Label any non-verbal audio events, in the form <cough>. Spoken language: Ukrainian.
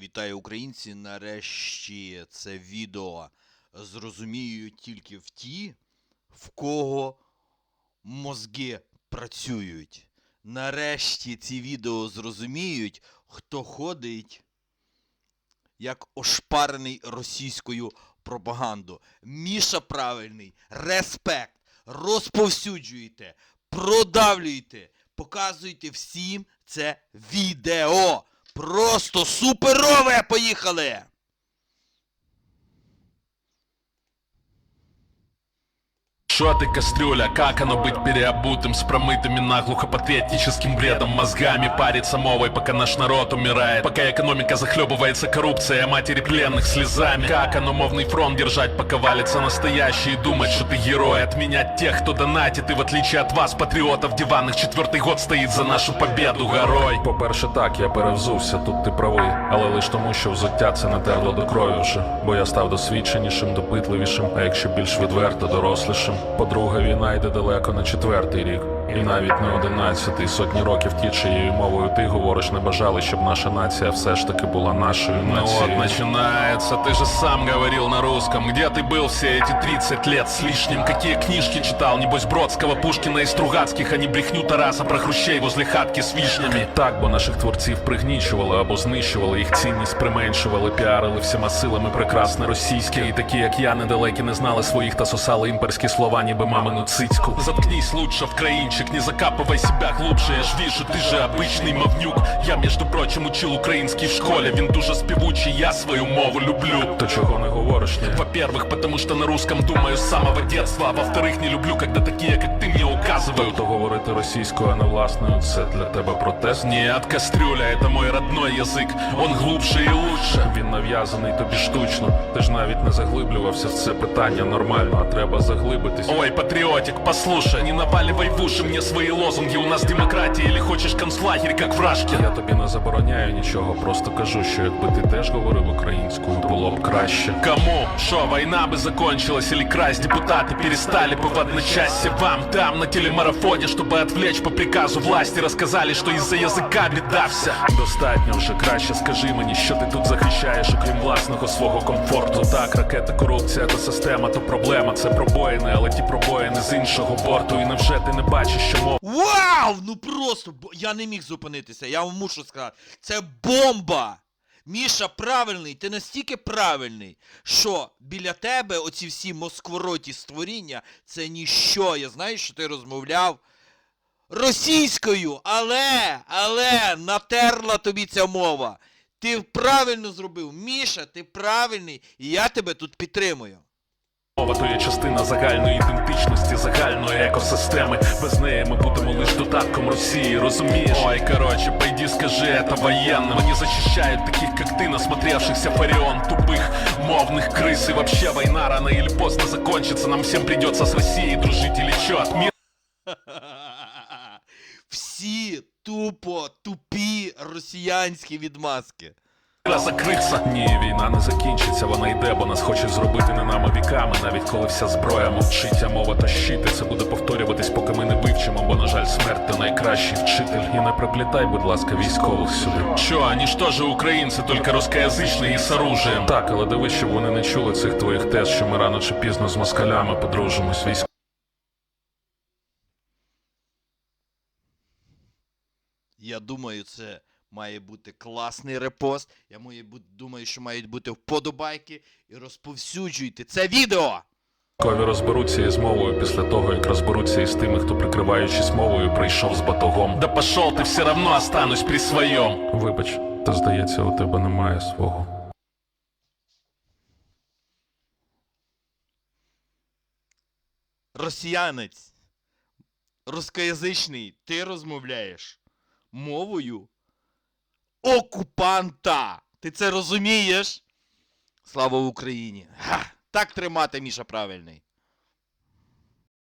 Вітаю українці! Нарешті це відео зрозуміють тільки в ті, в кого мозги працюють. Нарешті ці відео зрозуміють, хто ходить як ошпарений російською пропагандою. Міша правильний, респект, розповсюджуйте, продавлюйте, показуйте всім це відео. Просто суперове! Поїхали! Шо ты, кастрюля, как оно быть переобутым С промытыми наглухо патриотическим бредом Мозгами париться мовой, пока наш народ умирает Пока экономика захлебывается коррупцией, а матери пленных слезами Как оно мовный фронт держать, пока валится настоящий И думать, что ты герой, отменять тех, кто донатит И в отличие от вас, патриотов диванных Четвертый год стоит за нашу победу горой По-перше, так, я перевзувся, тут ти правий, але лиш тому, що взуття це не терло до крові вже. Бо я став досвідченішим, допитливішим, а якщо більш відверто, дорослішим. По-друге, війна йде далеко на четвертий рік. І навіть не одинадцятий. Сотні років ті, чиєю мовою ти говориш, не бажали, щоб наша нація все ж таки була нашою Ну вот, нацією. начинается, ты же сам говорил на русском Где ты был все эти 30 лет с лишним? Какие книжки читал? Небось Бродского, Пушкина и Стругацких А не брехню Тараса про хрущей возле хатки с вишнями Так, бо наших творців пригнічували або знищували, їх цінність применшували, піарили всіма силами прекрасне російське. І такі, як я, недалекі не знали своїх та сосали імперські слова, ніби мамину цицьку. Заткнись лучше в краинчик, не закапывай себя глубже Я ж вижу, ты же обычный мовнюк Я, между прочим, учил украинский в школе Він дуже співучий, я свою мову люблю То чого не говориш, ні? Во-первых, потому что на русском думаю с самого детства А во-вторых, не люблю, когда такие, как ты, мне указывают Тобто говорити російською, а не власною, це для тебе протест? Нет, кастрюля, это мой родной язык Он глубже и лучше Він нав'язаний тобі штучно. Ти ж навіть не заглиблювався в це питання нормально, а треба заглибитись. Ой, патриотик, послушай, не наваливай в уши мне свои лозунги У нас демократия или хочешь концлагерь, как в Рашке Я тобі не забороняю нічого, просто кажу, що якби ти теж говорив українською, було б краще. Кому? Шо, война бы закончилась или красть депутаты перестали бы в одночасье вам там на телемарафоне, чтобы отвлечь по приказу власти Рассказали, что из-за языка беда вся Достатньо вже краще скажи мені, що ти тут захищаєш, окрім власного свого комфорту. Так, ракета, корупція та система то проблема. Це пробоїни, але ті пробоїни з іншого борту. І невже ти не бачиш, Що мова Вау! Ну просто я не міг зупинитися, я вам мушу сказати. Це бомба! Міша правильний, ти настільки правильний, що біля тебе оці всі москвороті створіння це ніщо. Я знаю, що ти розмовляв російською, але, але натерла тобі ця мова. Ти правильно зробив. Міша, ти правильний, і я тебе тут підтримую. Мова то є частина загальної ідентичності, загальної екосистеми. Без неї ми будемо лише додатком Росії, розумієш? Ой, короче, пойди скажи это военным Они защищают таких, как ты, насмотревшихся фарион Тупых, мовных крыс И вообще война рано или поздно закончится Нам всем придется с Россией дружить или чё От мира <laughs> Всі тупо тупі росіянські відмазки. закрыться Ні, війна не закінчиться, вона йде, бо нас хочуть зробити не нами віками, навіть коли вся зброя мовчить, а мова та щити. Це буде повторюватись, поки ми не вивчимо, бо, на жаль, смерть це найкращий вчитель. І не приплітай, будь ласка, військових сюди. Чё, они что же украинцы, только русскоязычные и с оружием Так, але дивись, щоб вони не чули цих твоїх тез, що ми рано чи пізно з москалями подружимось. Військ... Я думаю, це має бути класний репост. Я думаю, що мають бути вподобайки і розповсюджуйте це відео. Військові розберуться із мовою після того, як розберуться із тими, хто прикриваючись мовою, прийшов з батогом. Да пошел ты, все равно останусь при своем Вибач, та здається, у тебе немає свого. Росіянець. Рускоязичний, ти розмовляєш мовою окупанта. Ти це розумієш? Слава Україні! Ха! Так тримати, Міша, правильний.